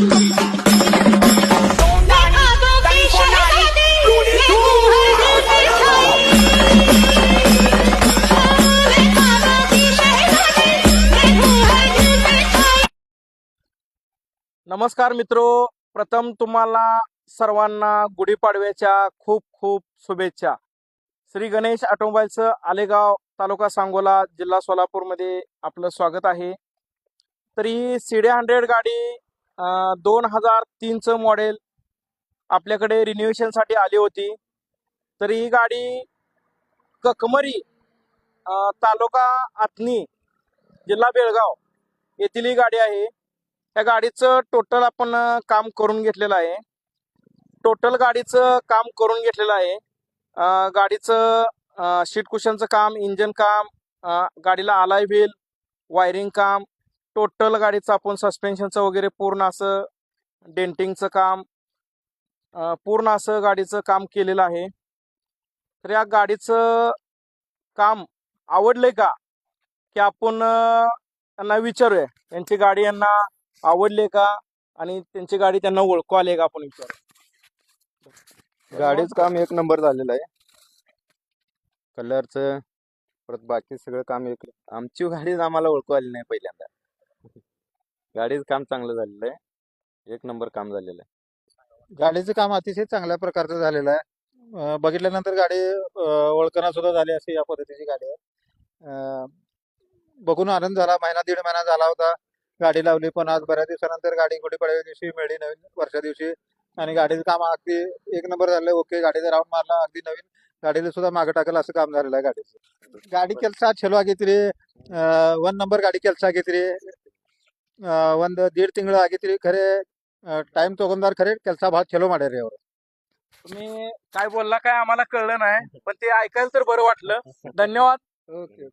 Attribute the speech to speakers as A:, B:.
A: नमस्कार मित्रो प्रथम तुम्हाला सर्वांना गुढीपाडव्याच्या खूप खूप शुभेच्छा. श्री गणेश ऑटोमोबाईलचं आलेगाव तालुका सांगोला जिल्हा सोलापूरमध्ये आपलं स्वागत आहे. तरी सीडे हंड्रेड गाडी दोन हजार तीनचं मॉडेल आपल्याकडे रिन्युएशनसाठी आली होती. तर ही गाडी ककमरी तालुका आतनी जिल्हा बेळगाव येथील ही गाडी आहे. या गाडीचं टोटल आपण काम करून घेतलेलं आहे. टोटल गाडीचं काम करून घेतलेलं आहे. गाडीचं शीट कुशनचं काम इंजन काम गाडीला आलाय व्हील वायरिंग काम टोटल गाडीचं आपण सस्पेन्शनचं वगैरे पूर्ण असं डेंटिंगचं काम पूर्ण असं गाडीचं काम केलेलं आहे. तर या गाडीचं काम आवडलंय का? की आपण त्यांना विचारूया. त्यांची गाडी यांना आवडली का? आणि त्यांची गाडी त्यांना ओळखू आली का आपण विचार?
B: गाडीच काम एक नंबर झालेलं आहे. कलरचं परत बाकी सगळं काम एक आमची गाडीच आम्हाला ओळखू आली नाही पहिल्यांदा. गाडीचं काम चांगलं झालेलं आहे. एक नंबर काम झालेलं आहे.
C: गाडीचं काम अतिशय चांगल्या प्रकारचं झालेलं आहे. बघितल्यानंतर गाडी ओळखना सुद्धा झाली अशी या पद्धतीची गाडी आहे. बघून आनंद झाला. महिना दीड महिना झाला होता. गाडी लावली पण आज बऱ्याच दिवसानंतर गाडी गुढीपाडव्या दिवशी मिळली नवीन वर्षा दिवशी. आणि गाडीचं काम अगदी एक नंबर झालं. ओके गाडीचा राऊंड मारला अगदी नवीन गाडीला सुद्धा मागे टाकलं असं काम झालेलं आहे गाडीचं. गाडी केलसा छेलवा घेतली. वन नंबर गाडी केलसा घेतली. ಒಂದ್ ದೀಡ್ ತಿಂಗಳು ಆಗೈತ್ರಿ ಖರೆ ಟೈಮ್ ತಗೊಂಡಾರ ಖರೆ ಕೆಲಸ ಭಾಳ ಚಲೋ ಮಾಡ್ಯಾರಿ ಅವ್ರು
A: तुम्ही काय बोलला काय आम्हाला कळलं नाही पण ते ऐकायला तर बरं वाटलं धन्यवाद
C: ओके